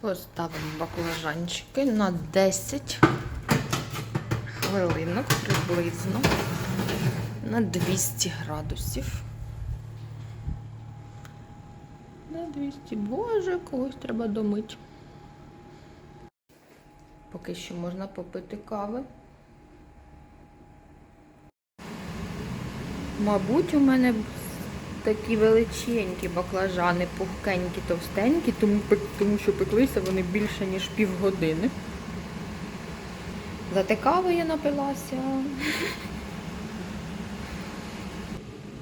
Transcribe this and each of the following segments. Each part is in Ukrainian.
Поставимо баклажанчики на 10 хвилинок приблизно на 200 градусів. На 200. Боже, когось треба домити. Поки що можна попити кави. Мабуть, у мене такі величенькі баклажани, пухкенькі, товстенькі, тому, тому що пеклися вони більше, ніж півгодини. Зате кави я напилася.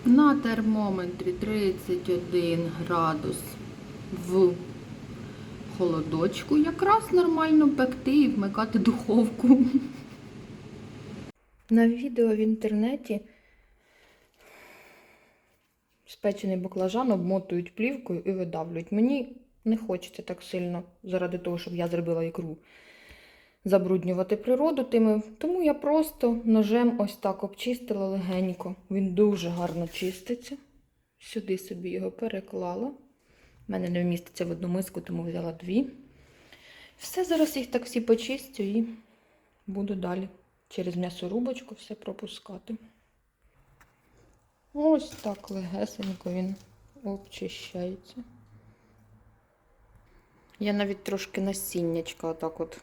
На термометрі 31 градус в холодочку. Якраз нормально пекти і вмикати духовку. На відео в інтернеті спечений баклажан обмотують плівкою і видавлюють. Мені не хочеться так сильно заради того, щоб я зробила ікру забруднювати природу тими. Тому я просто ножем ось так обчистила легенько. Він дуже гарно чиститься. Сюди собі його переклала. У мене не вміститься в одну миску, тому взяла дві. Все, зараз їх так всі почистю і буду далі через м'ясорубочку все пропускати. Ось так легесенько він обчищається. Я навіть трошки насіннячка отак от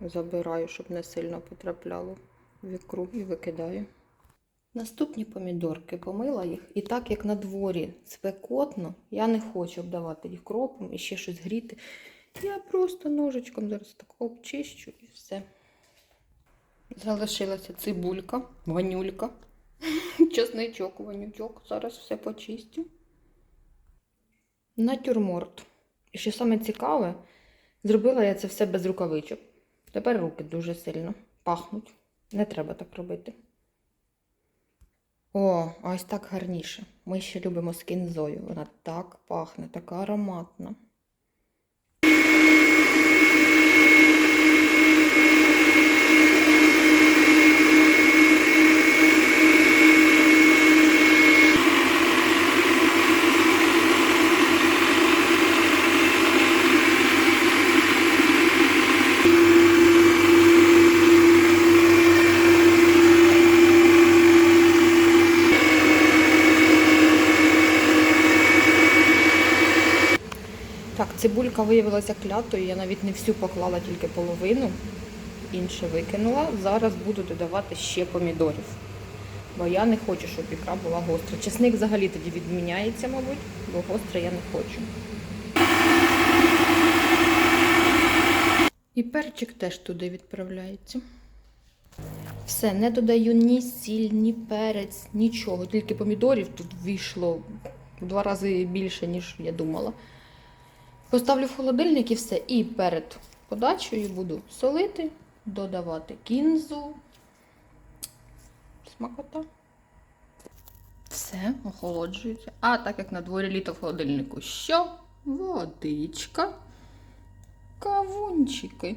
забираю, щоб не сильно потрапляло в ікру і викидаю. Наступні помідорки помила їх. І так як на дворі спекотно, я не хочу обдавати їх кропом і ще щось гріти. Я просто ножичком зараз так обчищу і все. Залишилася цибулька, ванюлька, чесничок, ванючок. Зараз все почистю. Натюрморт. І що саме цікаве, зробила я це все без рукавичок. Тепер руки дуже сильно пахнуть. Не треба так робити. О, ось так гарніше. Ми ще любимо з кінзою. Вона так пахне, така ароматна. Так, цибулька виявилася клятою, я навіть не всю поклала, тільки половину. Інше викинула. Зараз буду додавати ще помідорів. Бо я не хочу, щоб ікра була гостра. Чесник взагалі тоді відміняється, мабуть, бо гостре я не хочу. І перчик теж туди відправляється. Все, не додаю ні сіль, ні перець, нічого. Тільки помідорів тут війшло в два рази більше, ніж я думала. Поставлю в холодильник і все. І перед подачею буду солити, додавати кінзу. Смакота. Все, охолоджується. А так як на дворі літо в холодильнику, що? Водичка, кавунчики.